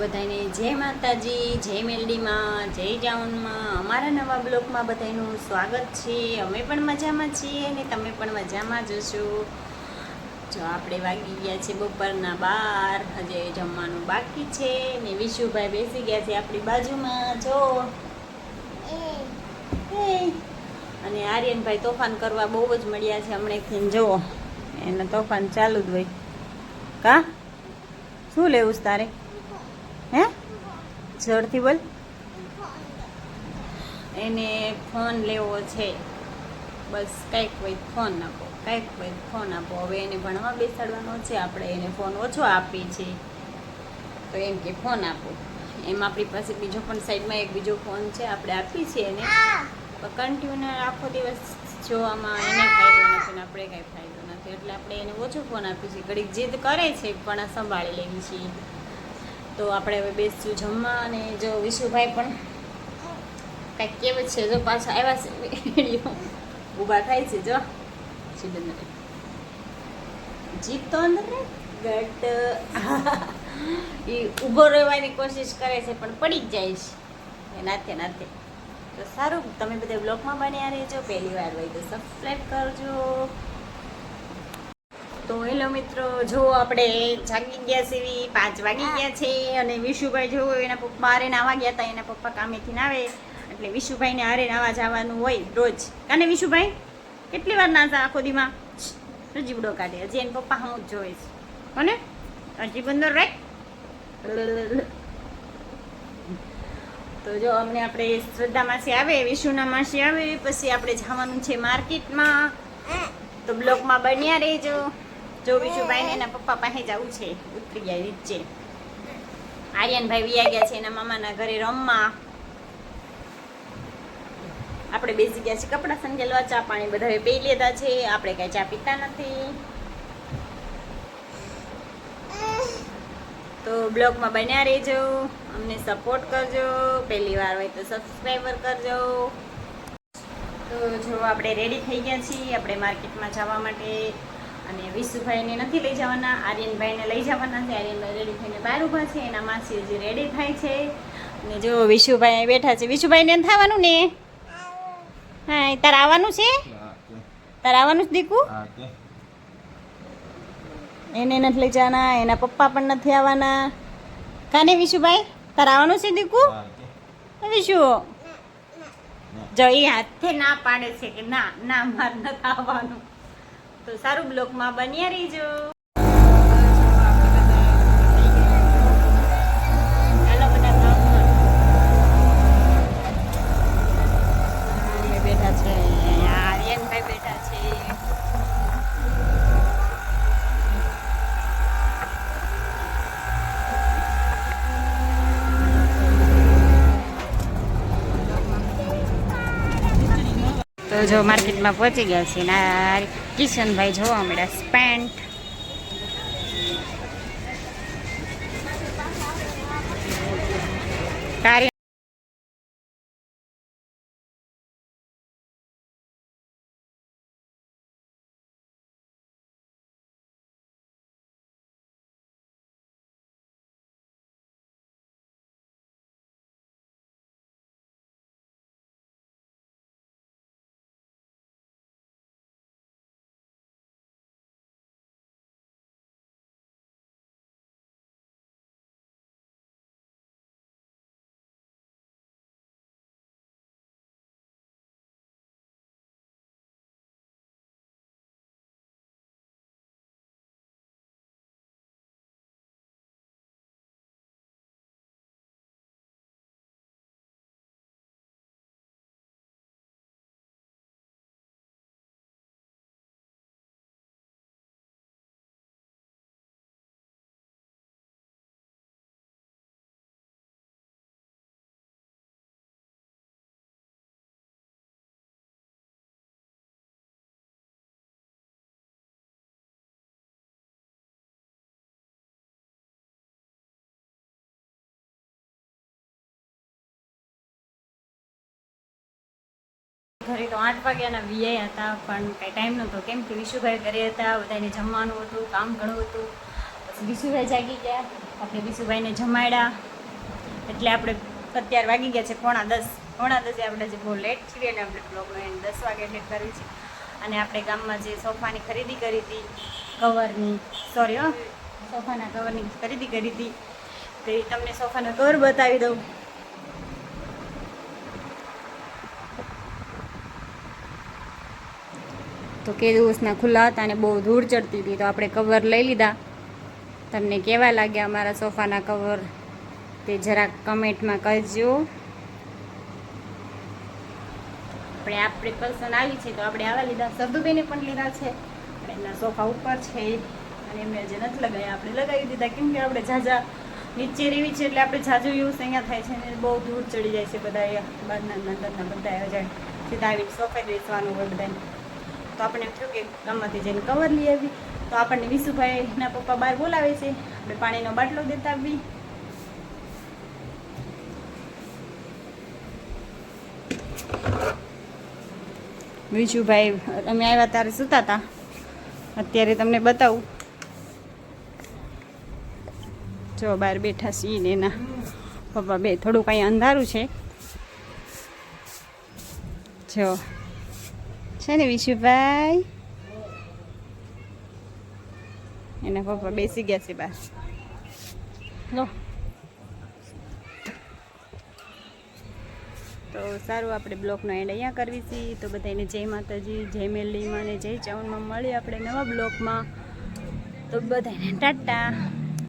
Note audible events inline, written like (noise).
બધાને જય માતાજી, જય મેલડીમાં, જય જાઉનમાં. અમારા નવા બ્લોગમાં બધાનું સ્વાગત છે. અમે પણ મજામાં છીએ અને તમે પણ મજામાં જ હશો. જો આપણે વાગી ગયા છે બપોરના બાર, હજે જમવાનું બાકી છે ને વિશુભાઈ બેસી ગયા છે આપણી બાજુમાં. જો. અને આર્યનભાઈ તોફાન કરવા બહુ જ મળ્યા છે હમણાંથી. જુઓ એને તોફાન ચાલુ જ હોય. કા? શું લેવું તારે? જોરથી બોલ. એને ફોન લેવો છે. બસ કંઈક હોય ફોન આપો, કંઈક હોય ફોન આપો. હવે એને ભણવા બેસાડવાનો છે, આપણે એને ફોન ઓછો આપીએ છીએ. તો એમ કે ફોન આપો. એમ આપણી પાસે બીજો પણ સાઈડમાં એક બીજો ફોન છે, આપણે આપીએ છીએ એને. કન્ટિન્યુ આખો દિવસ જોવામાં એને ફાયદો નથી ને આપણે કાંઈ ફાયદો નથી. એટલે આપણે એને ઓછો ફોન આપીએ છીએ. ઘડીક જીદ કરે છે, પણ સંભાળી લેવી છીએ તો આપણે હવે બેસશું જમવા અને જો વિશુભાઈ પણ કંઈક કેવું છે જો પાછા આવ્યા છે ઊભા થાય છે જો. અંદર તો અંદર ગટ. (laughs) એ ઊભો રહેવાની કોશિશ કરે છે પણ પડી જ જાય છે. નાતે નાથે તો સારું તમે બધા બ્લોગમાં બન્યા રહેજો. પહેલી વાર હોય તો સબસ્ક્રાઈબ કરજો. તો હેલો મિત્રો, જો આપણે જાગી ગયા સીવી પાંચ વાગી ગયા છે અને વિશુભાઈ જો એના પપ્પા હારે નાવા ગયા હતા, એના પપ્પા કામેથી નાવે એટલે વિશુભાઈને હારે નાવા જવાનું હોય રોજ. કાને વિશુભાઈ? કેટલી વાર નાતા આખો દીમાં? જીબડો કાઢે. હજી એના પપ્પા હું જ જોઈશ કોને? હજી બંદર રાખ. તો જો અમને આપણે શ્રદ્ધા માસી આવે, વિશુના માસી આવે, પછી આપણે જવાનું છે માર્કેટમાં. તો બ્લોકમાં બન્યા રહેજો. જો વિશુભાઈને એના પપ્પા પાસે જવું છે, ઉતરી ગયા નીચે. આર્યનભાઈ વિયા ગયા છે એના મામાના ઘરે રમવા. આપણે બેસી ગયા છે કપડાં સંકેલવા ચા પાણી બધા પી લીધા છે. આપણે કાંઈ ચા પીતા નથી. તો બ્લોગમાં બન્યા રહેજો. અમને સપોર્ટ કરજો. પહેલી વાર હોય તો સબસ્ક્રાઈબર કરજો. તો જો આપણે રેડી થઈ ગયા છીએ, આપણે માર્કેટમાં જવા માટે. અને વિશુભાઈને નથી લઈ જવાના, આર્યનભાઈને લઈ જવાના છે આર્યનભાઈ રેડી થઈને બહાર ઊભા છે, એના માસી હજી રેડી થાય છે. અને જો વિશુભાઈ બેઠા છે. વિશુભાઈને થવાનું ને? હા તારે આવવાનું છે? તારે આવવાનું છે દીકુ? એને નથી લઈ જવાના, એના પપ્પા પણ નથી આવવાના. કાને વિશુભાઈ? તારે આવવાનું છે દીકુ? વિશુ, જો એ હાથે ના પાડે છે કે ના ના, માર નથી આવવાનું. તો સારું બ્લોકમાં બન્યા રહીજો. બેઠા છે આર્યનભાઈ બેઠા છે તો જો માર્કેટમાં પહોંચી ગયા છે ને આ કિશનભાઈ જોવા મળ્યા સ્પેન્ટ કાર્ય ઘરે તો આઠ વાગ્યાના વીઆઈ હતા, પણ કાંઈ ટાઈમ નહોતો. કેમ કે વિશુભાઈ ઘરે હતા બધાને જમવાનું હતું, કામ ઘણું હતું. પછી વિશુભાઈ જાગી ગયા. આપણે વિશુભાઈને જમાડ્યા. એટલે આપણે અત્યારે વાગી ગયા છે પોણા દસ. પોણા દસે આપણે જે બહુ લેટ છીએ એટલે આપણે બ્લોગનો એને દસ વાગે લેટ કરવી છે. અને આપણે ગામમાં જે સોફાની ખરીદી કરી હતી, કવરની સોરી હો, સોફાના કવરની ખરીદી કરી હતી. તો તમને સોફાનો કવર બતાવી દઉં. તો કે દિવસના ખુલ્લા હતા અને બહુ ધૂળ ચડતી હતી, તો આપણે કવર લઈ લીધા. તમને કેવા લાગ્યા અમારા સોફાના કવર તે જરાક કમેન્ટમાં કહેજો. આપણે આપણી પસંદ આવી છે, તો આપણે આવા લીધા. સદુબેને પણ લીધા છે. એમના સોફા ઉપર છે. અને એમને જે નથી લગાવ્યા, આપણે લગાવી દીધા. કેમ કે આપણે ઝાઝા નીચે રેવી છે એટલે આપણે ઝાઝો યુઝ અહીંયા થાય છે અને બહુ ધૂળ ચડી જાય છે બધા બહારના અંદરના બધા જાય સીધા આવી સોફા બેસવાનું હોય બધાને તો આપણે એમ થયું કે ગામમાંથી જઈને કવર લઈ આવી. તો આપણને વિશુભાઈના પપ્પા બહાર બોલાવે છે. આપણે પાણીનો બાટલો દેતા આવી વિશુભાઈ અમે આવ્યા ત્યારે સૂતા હતા. અત્યારે તમને બતાવું. જો બહાર બેઠા છીએ એના પપ્પા બે. થોડું કાંઈ અંધારું છે. જો. છે ને વિશુભાઈ? એના પપ્પા બેસી ગયા છે બહાર. લો. તો સારું આપણે બ્લોગનો એન્ડ અહીંયા કરવી છીએ તો બધાને જય માતાજી જય મેલીમાં અને જય ચાવનમાં મળીએ આપણે નવા બ્લોગમાં તો બધાને ટાટા.